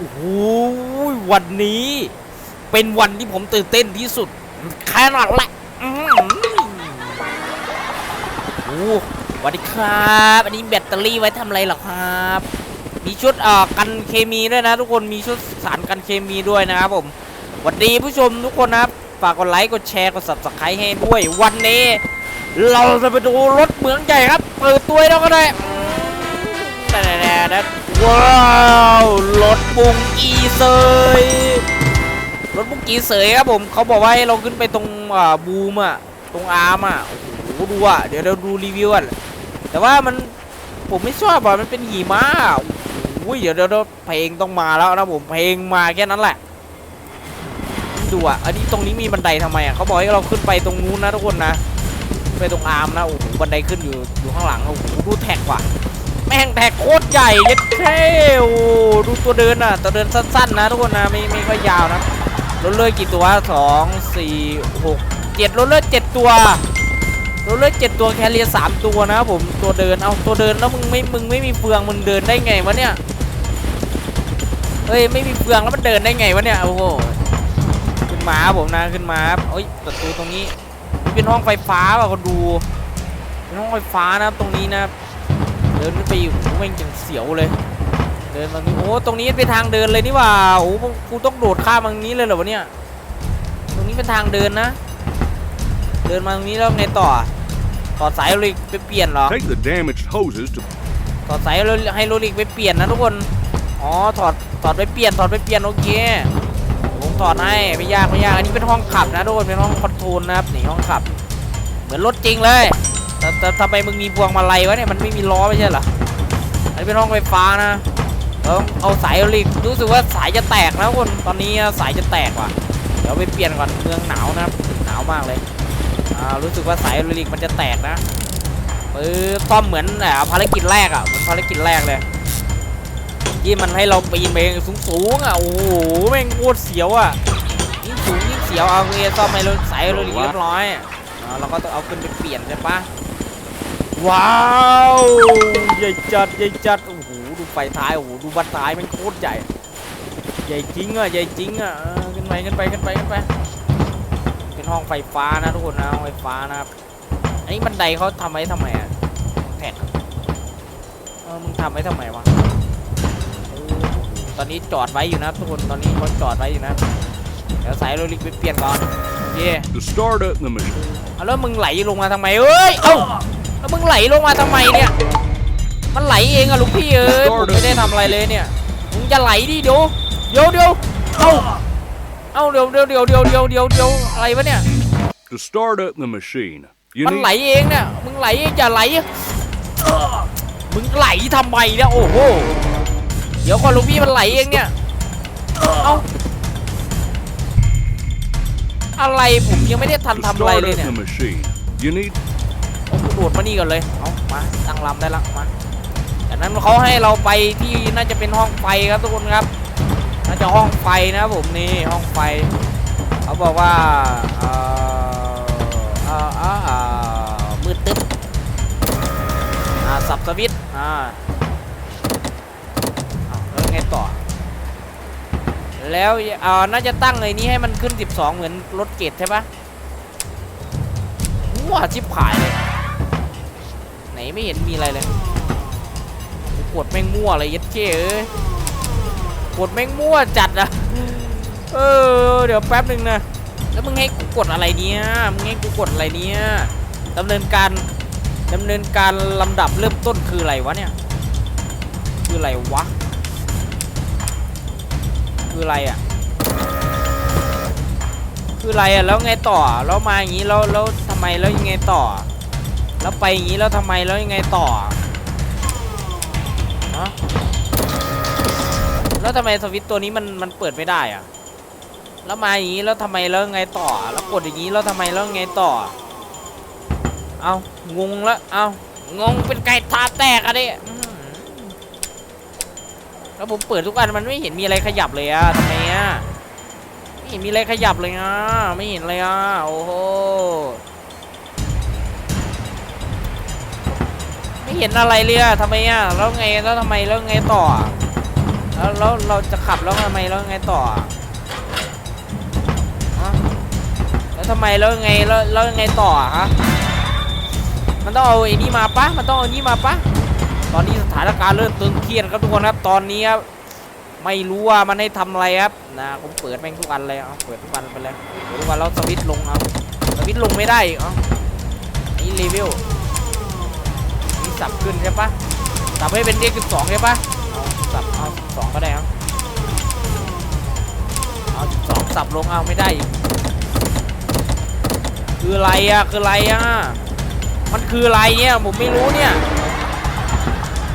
โอ้โหวันนี้ เป็นวันที่ผมตื่นเต้นที่สุดแค่นั้นแหละโอ้สวัสดีครับ อันนี้แบตเตอรี่ไว้ทำอะไรหรอครับ มีชุดเอ่อกันเคมีด้วยนะ ทุกคนมีชุดสารกันเคมีด้วยนะครับผมสวัสดีผู้ชมทุกคนนะครับฝากกดไลค์กดแชร์กด subscribe ให้ด้วย วันนี้ เราจะไปดูรถเหมืองใหญ่ครับ เปิดตัวแล้วก็ได้อืมแต่ๆๆ ว้าวรถบุงกีเซยรถบุงกีเสยครับผมเขาบอกว่าให้เราขึ้นไปตรงอ่าบูมอะตรงอาร์มอะโอ้โหดูอะเดี๋ยวเราดูรีวิวอะแต่ว่ามันผมไม่ชอบอะมันเป็นหิมะโอ้ยเดี๋ยวเดี๋ยวเพลงต้องมาแล้วนะผมเพลงมาแค่นั้นแหละดูอะอันนี้ตรงนี้มีบันไดทำไมอะเขาบอกให้เราขึ้นไปตรงนู้นนะทุกคนนะ ไปตรงอาร์มนะโอ้โหบันไดขึ้นอยู่อยู่ข้างหลังโอ้โหดูแท็กว่ะ แม่งแท็กโคตรใหญ่เยัดเท่โอ้โหดูตัวเดินอะตัวเดินสั้นๆนะทุกคนนะไม่ไม่ค่อยยาวนะรถเลื่อยกี่ตัวสองสี่หกเจ็ดรถเลื่อยเจ็ดตัวรถเลื่อยเจ็ดตัวแคเรียสามตัวนะครับผมตัวเดินเอาตัวเดินแล้วมึงไม่มึงไม่มีเฟืองมึงเดินได้ไงวะเนี่ยเฮ้ยไม่มีเฟืองแล้วมันเดินได้ไงวะเนี่ยโอ้โหขึ้นมาผมนะขึ้นมาเอ้ยประตูตรงนี้เป็นห้องไฟฟ้าป่ะคนดูเป็นห้องไฟฟ้านะครับตรงนี้นะครับ เดินขึ้นไปอยู่โอ้โหแม่งจังเสียวเลย เดินมาตรงนี้โอ้ตรงนี้เป็นทางเดินเลยนี่หว่าโอ้โหกูต้องโดดข้ามมาตรงนี้เลยเหรอวะเนี่ยตรงนี้เป็นทางเดินนะ เดินมาตรงนี้แล้วไงต่อต่อสายโรลิกไปเปลี่ยนเหรอ Take the damaged hoses to ถอดสายให้โรลิกไปเปลี่ยนนะทุกคน อ๋อ ถอด ถอดไปเปลี่ยน ถอดไปเปลี่ยนโอเค ผมถอดให้ ไม่ยากไม่ยาก อันนี้เป็นห้องขับนะทุกคน เป็นห้องคอนโทรลนะครับ นี่ห้องขับ เหมือนรถจริงเลย แต่ทำไมมึงมีพวงมาลัยวะเนี่ยมันไม่มีล้อไม่ใช่เหรออันนี้เป็นห้องไฟฟ้านะเราต้อเอาสายรลิกรู้สึกว่าสายจะแตกนะทุกคนตอนนี้สายจะแตกว่ะเดี๋ยวไปเปลี่ยนก่อนเมืองหนาวนะครับหนาวมากเลยอ่ารู้สึกว่าสายรลิกมันจะแตกนะปื้อซ่อมเหมือนอ่าภารกิจแรกอะเหมือนภารกิจแรกเลยที่มันให้เราปีนไปสูงสูงๆอะโอ้โหแม่งโคตรเสียวอะยิ่งสูงยิ่งเสียวเอาเรียซ่อมให้เราใส่เราเรียบร้อยอ่าเราก็ต้องเอาขึ้นไปเปลี่ยนใช่ปะ ว้าวใหญ่จัดใหญ่จัดโอ้โหดูไฟท้ายโอ้โหดูบันท้ายมันโคตรใหญ่ ใหญ่จริงอะใหญ่จริงอะเออขึ้นไปขึ้นไปขึ้นไปขึ้นไปเป็นห้องไฟฟ้านะทุกคนนะห้องไฟฟ้านะครับอันนี้บันไดเขาทำไว้ทำไมอะแท็กเออมึงทำไว้ทำไมวะเออตอนนี้จอดไว้อยู่นะครับทุกคนตอนนี้เขาจอดไว้อยู่นะเดี๋ยวสายโรลิกไปเปลี่ยนก่อนโอเค to start up the machine. เอาแล้วมึงไหลลงมาทำไมเอ้ยเอ้า แล้วมึงไหลลงมาทำไมเนี่ย มันไหลเองอะลูกพี่เอ้ยผมไม่ได้ทำอะไรเลยเนี่ย มึงจะไหลดิเดี๋ยวเดี๋ยวเดี๋ยวเอ้าเอ้าเดี๋ยวเดี๋ยวเดี๋ยวเดี๋ยวเดี๋ยวเดี๋ยวเดี๋ยวอะไรวะเนี่ย To start up the machine, you มัน need ไหลเองเนี่ย มึงไหลเองอย่าไหล มึงไหลทำไมเนี่ยโอ้โห เดี๋ยวก่อนลูกพี่มันไหลเองเนี่ย เอาอะไรผมยังไม่ได้ทัน to ทำอะไร start เลย up เนี่ย เอากูโดดมานี่ก่อนเลย เอามาตั้งลำได้ละมาจากนั้นเขาให้เราไปที่น่าจะเป็นห้องไฟครับทุกคนครับ น่าจะห้องไฟนะผมนี่ห้องไฟ เขาบอกว่าเอ่อเอ่อเอ่อมืดตึ๊บอ่าสับสวิตอ่าแล้วไงต่อ แล้วเอ่อน่าจะตั้งไอ้นี้ให้มันขึ้น 12 เหมือนรถเกตใช่ปะมั่วชิบหายเลย ไหนไม่เห็นมีอะไรเลยกูกดแม่งมั่วเลยยัดเจ้เอ้ยกดแม่งมั่วจัดอะเออเดี๋ยวแป๊บหนึ่งนะแล้วมึงให้กูกดอะไรเนี่ยมึงให้กูกดอะไรเนี่ยดำเนินการดำเนินการลำดับเริ่มต้นคืออะไรวะเนี่ยคืออะไรวะคืออะไรอะคืออะไรอะแล้วไงต่อแล้วมาอย่างนี้แล้วแล้วทำไมแล้วยังไงต่อ แล้วไปอย่างนี้แล้วทำไมแล้วยังไงต่อฮะแล้วทำไมสวิตตัวนี้มันมันเปิดไม่ได้อะแล้วมาอย่างนี้แล้วทำไมแล้วไงต่อ แล้วกดอย่างนี้แล้วทำไมแล้วไงต่อ เอางงแล้วเอางงเป็นไก่ตาแตกอะดิแล้วผมเปิดทุกอันมันไม่เห็นมีอะไรขยับเลยอะทำไมอะไม่เห็นมีอะไรขยับเลยอะไม่เห็นเลยอะโอ้โห เห็นอะไรเลยอะทำไมอะแล้วไงแล้วทำไมแล้วไงต่อแล้วแล้วเราจะขับแล้วทำไมแล้วไงต่อฮะแล้วทำไมแล้วไงแล้วแล้วไงต่อฮะมันต้องเอาไอ้นี่มาปะมันต้องเอาไอ้นี่มาปะตอนนี้สถานการณ์เริ่มตึงเครียดครับทุกคนครับตอนนี้ครับไม่รู้ว่ามันให้ทำอะไรครับนะผมเปิดแม่งทุกอันเลยเอาเปิดทุกอันไปเลยเปิดทุกอันแล้วสวิตช์ลงเอาสวิตช์ลงไม่ได้อีกเอานี่รีวิว สับขึ้นใช่ปะสับให้เป็นเลขสิบสองใช่ปะสับเอาสองก็ได้ครับเอาสองสับลงเอาไม่ได้คืออะไรอะคืออะไรอะมันคืออะไรเนี่ยผมไม่รู้เนี่ย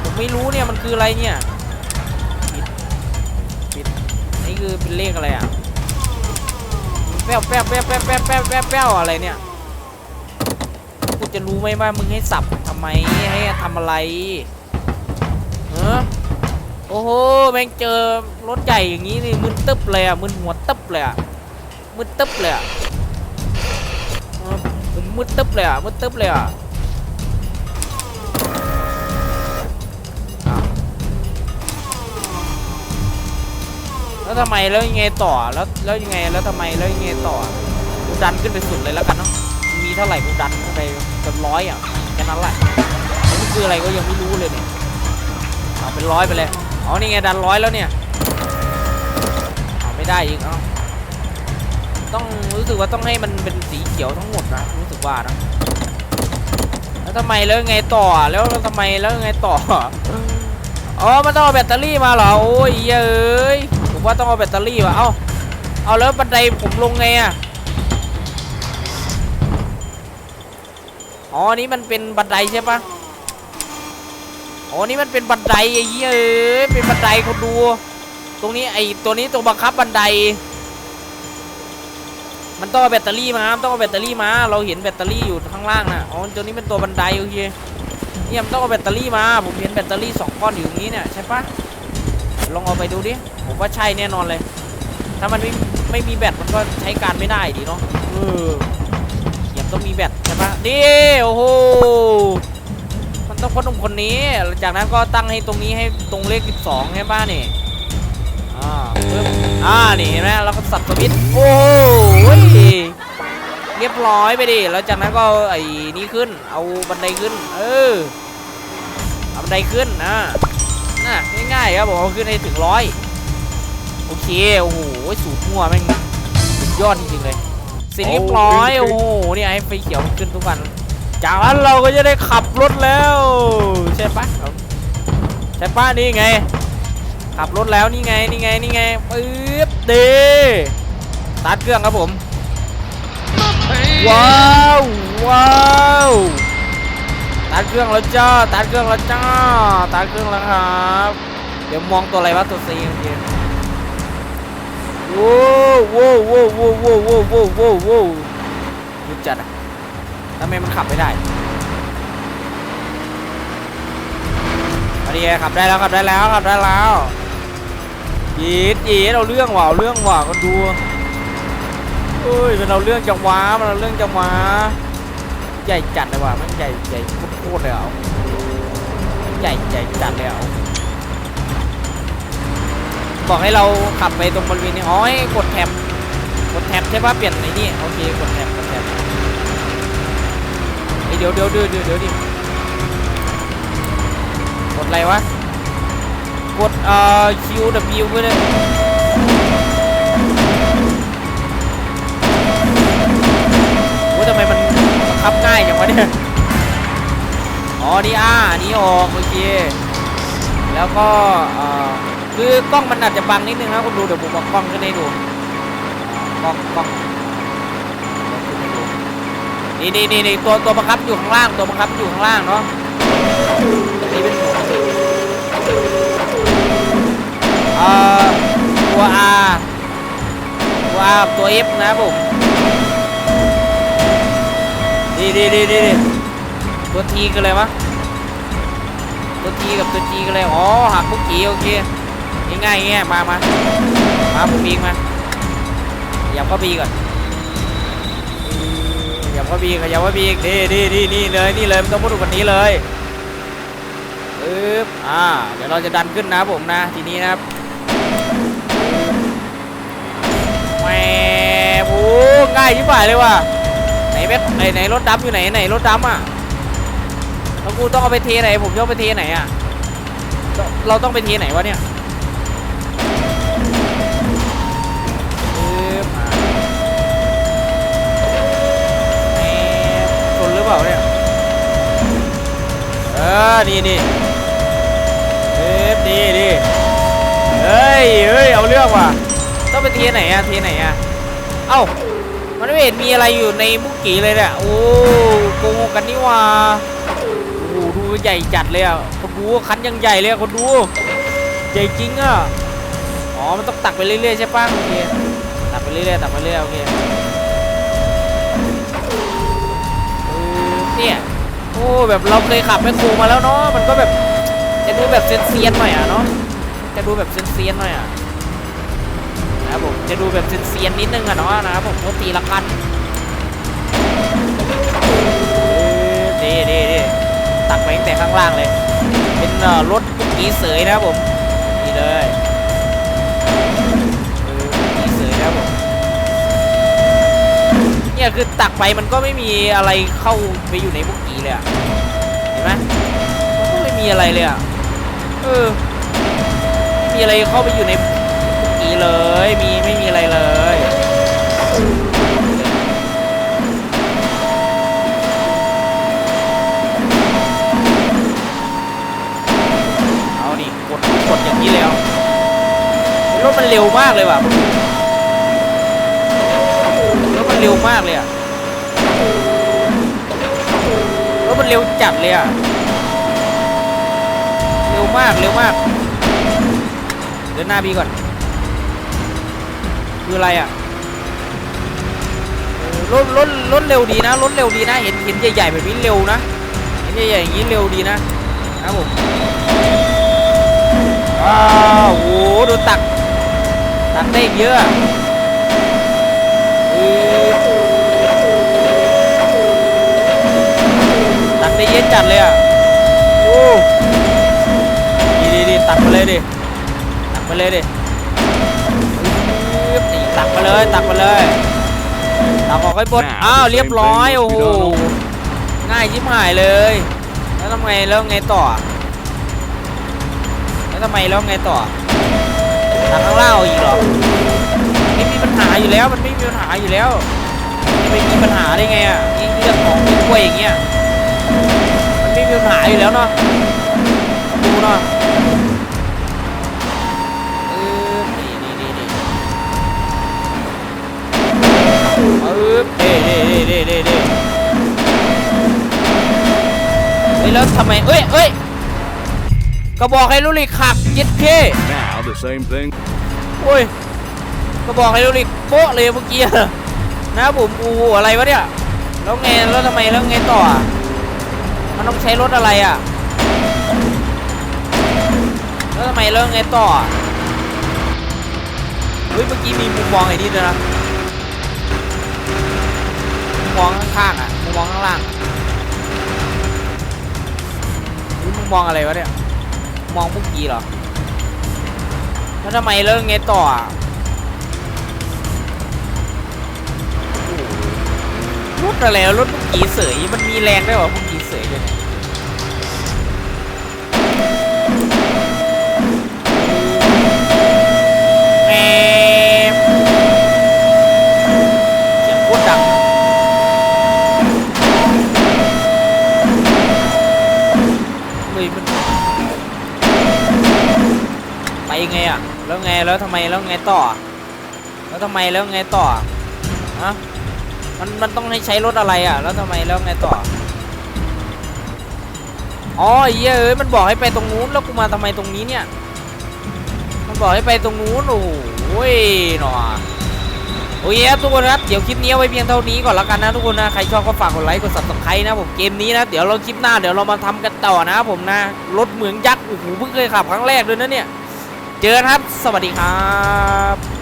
ผมไม่รู้เนี่ยมันคืออะไรเนี่ยปิดปิดนี่คือเป็นเลขอะไรอะแป๊บแป๊บแป๊บแป๊บแป๊บแป๊บแป๊บอะไรเนี่ยกูจะรู้ไหมว่ามึงให้สับ ไมให้ทำอะไรเออโอ้โหแม่งเจอรถใหญ่อย่างนี้นี่มึนตึ๊บเลยอะมึนหัวตึ๊บเลยอะมึนตึ๊บเลยอะผมมึนตึ๊บเลยอะมึนตึ๊บเลยอะแล้วทำไมแล้วยังไงต่อแล้วแล้วยังไงแล้วทำไมแล้วยังไงต่อกูดันขึ้นไปสุดเลยแล้วกันเนาะมีเท่าไหร่กูดันขึ้นไปจนร้อยอะ ค่นั้นแหละแล้วมันคืออะไรก็ยังไม่รู้เลยเนี่ยเอาเป็นร้อยไปเลยอ๋อนี่ไงดันร้อยแล้วเนี่ยเอาไม่ได้อีกเอ้าต้องรู้สึกว่าต้องให้มันเป็นสีเขียวทั้งหมดนะรู้สึกว่านะแล้วทำไมแล้วไงต่อแล้วทำไมแล้วไงต่ออ๋อมันต้องเอาแบตเตอรี่มาเหรอโอ้ยเอ้ยผมว่าต้องเอาแบตเตอรี่ว่ะเอ้าเอาแล้วบันไดผมลงไงอะ อ๋อนี่มันเป็นบันไดใช่ปะอ๋อนี่มันเป็นบันไดไอ้เหี้ยเอ้ยเป็นบันไดคนดู ตรงนี้ไอ้ตัวนี้ตัวบังคับบันได มันต้องเอาแบตเตอรี่มาต้องเอาแบตเตอรี่มา เราเห็นแบตเตอรี่อยู่ข้างล่างน่ะอ๋อตัวนี้เป็นตัวบันไดโอเคเนี่ยมันต้องเอาแบตเตอรี่มา ผมเห็นแบตเตอรี่สองก้อนอยู่ตรงนี้เนี่ยใช่ปะลองเอาไปดูดิ ผมว่าใช่แน่นอนเลย ถ้ามันไม่ไม่มีแบตมันก็ใช้การไม่ได้ดิเนาะเออ ต้องมีแบตใช่ปะนี่โอ้โหมันต้องพ่อหนุ่มคนนี้จากนั้นก็ตั้งให้ตรงนี้ให้ตรงเลข 12ใช่ปะนี่อ่าปึ๊บอ่านี่เห็นไหมแล้วก็สับสวิตช์โอ้โหเรียบร้อยไปดิแล้วจากนั้นก็ไอ้นี่ขึ้น เอาบันไดขึ้น เออเอาบันไดขึ้นนะน่ะง่ายๆครับผมเอาขึ้นให้ถึงร้อยโอเคโอ้โหสูตรมั่วแม่งยอดจริงๆเลยสร็จเรียบร้อยโอ้โหเนี่ย ไฟเขียวมันขึ้นทุกวัน จากนั้นเราก็จะได้ขับรถแล้ว ใช่ปะใช่ปะนี่ไง ขับรถแล้วนี่ไงนี่ไงนี่ไงปึ๊บดีตาร์ทเครื่องครับผมว้าวว้าวตัดเครื่องแล้วจ้าตัดเครื่องแล้วจ้าตัดเครื่องแล้วครับ เดี๋ยวมองตัวอะไรวะตัวซีโอเคโว้โว้โว้โว้โว้โว้โว้ จัดอะทำไมมันขับไม่ได้มาดีขับได้แล้วขับได้แล้วขับได้แล้วยีดยีดเอาเรื่องว่ะเอาเรื่องว่ะก็ดูเอ้ยมันเอาเรื่องจังหวะมันเอาเรื่องจังหวะใหญ่จัดเลยว่ะมันใหญ่ใหญ่โคตรเลยอะใหญ่ใหญ่จัดเลยอะบอกให้เราขับไปตรงบริเวณนี้อ๋อให้กดแท็บกดแท็บใช่ปะเปลี่ยนไอ้นี่โอเคกดแท็บกดแท็บ ดี๋ยวเดี๋ยวเดี๋ยวเดี๋ยวเดี๋ยวดิกดอะไรวะ กดเอ่อ Q W ไปเลยโอ้ทำไมมันบังคับง่ายจังวะเนี่ย อ๋อ นี่อ่านี่ออกโอเค แล้วก็เอ่อคือกล้องมันอาจจะบังนิดนึงนะคุณดูเดี๋ยวผมเอากล้องขึ้นให้ดูกล้องกล้อง นี่นี่นี่นี่ตัวตัวบังคับอยู่ข้างล่างตัวบังคับอยู่ข้างล่างเนาะนี่เป็นเอ่อตัว R ตัว R กับตัว F นะบผมดีดีดีดีดีตัวทีกันเลยวะตัวทีกับตัวจีกันเลยอ๋อหักพวกจีโอเคง่ายๆง่ายมามามาพวกบีกมาอย่าเข้าบีก่อน ยับเข้าบีขยับเข้าบีอีกนี่นี่นี่เลยนี่เลยมันต้องมุดกว่านี้เลยปึ๊บอ่าเดี๋ยวเราจะดันขึ้นนะผมนะทีนี้นะครับแหมโอ้ง่ายที่ฝ่ายเลยว่ะไหนเม็ดไหนไหนรถดำอยู่ไหนไหนรถดำอะแล้วกูต้องเอาไปเทไหนผมจะเอาไปเทไหนอะเราต้องไปเทไหนวะเนี่ย รือเปล่าเนี่ย เออ นี่นี่ปึ๊บดีดีเฮ้ยเฮ้ย เอาเรื่องว่ะ ต้องไปเทียไหนอะเทียไหนอะเอ้า มันไม่เห็นมีอะไรอยู่ในมุกกี้เลยเนี่ย โอ้โกงกันนี่ว่าโอ้ดูใหญ่จัดเลยอะคนดูคันยังใหญ่เลยอะคนดู ใหญ่จริงอะอ๋อ มันต้องตักไปเรื่อยๆใช่ปะโอเค ตักไปเรื่อยๆ ตักไปเรื่อยๆ โอเค โอ้แบบเราเคยขับแมคโครมาแล้วเนาะมันก็แบบจะดูแบบเซียนๆหน่อยอะเนาะจะดูแบบเซียนๆหน่อยอะนะครับผมจะดูแบบเซียนๆนิดนึงอะเนาะนะครับผมโทษทีละกันเออดีดีดีตักไปตั้งแต่ข้างล่างเลย เป็นรถปุกกี้เสยนะครับผมนี่เลยกีเสยนะครับผมเนี่ยคือตักไปมันก็ไม่มีอะไรเข้าไปอยู่ในปุกี้เลยอะเห็นไหมมันก็ไม่มีอะไรเลยอะเออไม่มีอะไรเข้าไปอยู่ในกี้เลยมีไม่มีอะไรเลยเอาดิกดกดอย่างนี้เลยเอารถมันเร็วมากเลยว่ะรถมันเร็วมากเลยอะรถ มันเร็วจัดเลยอะเร็วมากเร็วมาก เดินหน้าพี่ก่อน คืออะไรอะรถรถรถเร็วดีนะรถเร็วดีนะ เห็นเห็นใหญ่ๆแบบนี้เร็วนะ เห็นใหญ่ๆอย่างนี้เร็วดีนะครับผมว้าวโหดูตัก ตักได้เยอะเออตักได้ เยอะจัดเลยอะโอ้ดีดีดีตักมาเลยดิ ตักมาเลยดิปึ๊บนี่ตักมาเลยตักมาเลยตักออกให้หมดอ้าวเรียบร้อยโอ้โหง่ายชิบหายเลย แล้วทำไงแล้วไงต่อ แล้วทำไมแล้วไงต่อทางข้างล่างเอาอีกเหรอไม่มีปัญหาอยู่แล้วมันไม่มีปัญหาอยู่แล้วจะไม่มีปัญหาได้ไงอะยิ่งเรื่องของกล้วยอย่างเงี้ย มันไม่มีปัญหาอยู่แล้วเนาะดูเนาะเออนี่นี่นี่นี่เออเด้เด้เด้เด้เด้เฮ้ยแล้วทำไมเอ้ยเอ้ยก็บอกให้ลูกลิกขับเจ็ดเค Now the same thing. โอ้ยก็บอกให้ลูกลิกโป๊ะเลยเมื่อกี้ นะผมอูอะไรวะเนี่ย แล้วไงแล้วทำไมแล้วไงต่ออะ มันต้องใช้รถอะไรอะ แล้วทำไมแล้วไงต่ออะเฮ้ยเมื่อกี้มีมุมมองไอ้นี่ด้วยนะมุมมองข้างๆอะมุมมองข้างล่างอะเฮ้ยมุมมองอะไรวะเนี่ยมองเมื่อกี้เหรอแล้วทำไมเลิกไงต่ออะรถอะไรรถเมื่อกี้เสยมันมีแรงได้หรอเมื่อกี้เสยด้วย ไปไงอะแล้วไงแล้วทำไมแล้วไงต่อ แล้วทำไมแล้วไงต่อฮะมันมันต้องให้ใช้รถอะไรอะ แล้วทำไมแล้วไงต่ออ๋อเหี้ยเอ้ยมันบอกให้ไปตรงนู้นแล้วกูมาทำไมตรงนี้เนี่ยมันบอกให้ไปตรงนู้นโอ้โหหนอโอเคครับทุกคนครับเดี๋ยวคลิปนี้ไว้เพียงเท่านี้ก่อนแล้วกันนะทุกคนนะใครชอบก็ฝากกดไลค์กด subscribe นะผมเกมนี้นะเดี๋ยวเราคลิปหน้าเดี๋ยวเรามาทำกันต่อนะผมนะรถเหมืองยักษ์โอ้โหเพิ่งเคยขับครั้งแรกด้วยนะเนี่ย เจอครับ สวัสดีครับ